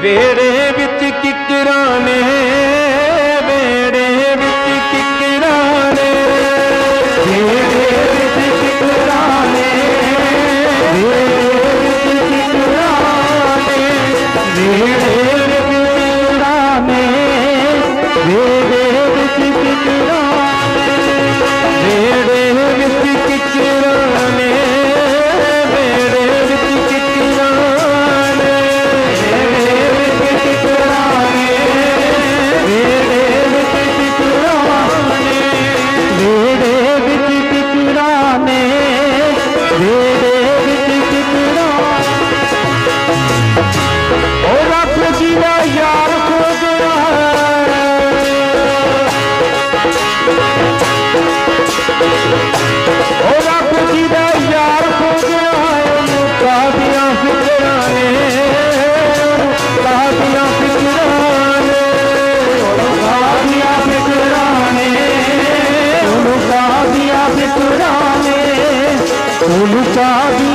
ਵੇੜੇ ਵਿੱਚ ਕਿਕਰਾਂ ਨੇ ਉਹ ਰੱਬ ਜੀ ਦਾ ਯਾਰ ਹੋ ਗਿਆ ਉਹਨੂੰ ਕਾਦੀਆਂ ਫਿਕਰਾਂ ਨੇ ਕਾਦੀਆਂ ਫਿਕਰਾਂ ਨੇ ਉਹਨੂੰ ਕਾਦੀਆਂ ਫਿਕਰਾਂ ਨੇ ਉਹਨੂੰ ਕਾਦੀਆਂ ਫਿਕਰਾਂ ਨੇ ਉਹਨੂੰ ਕਾਦੀਆਂ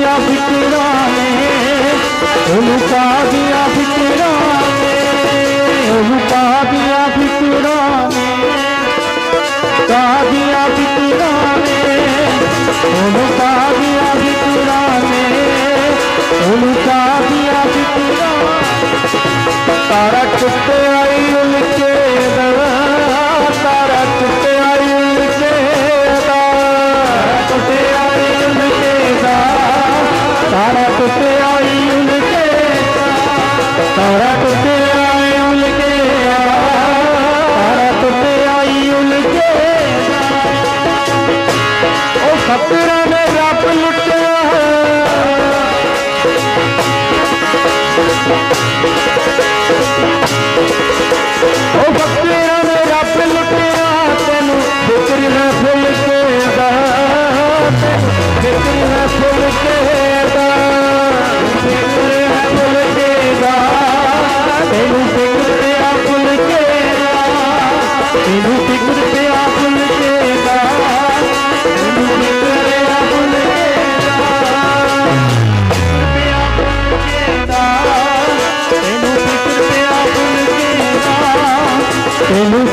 Música తెలుసు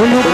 solo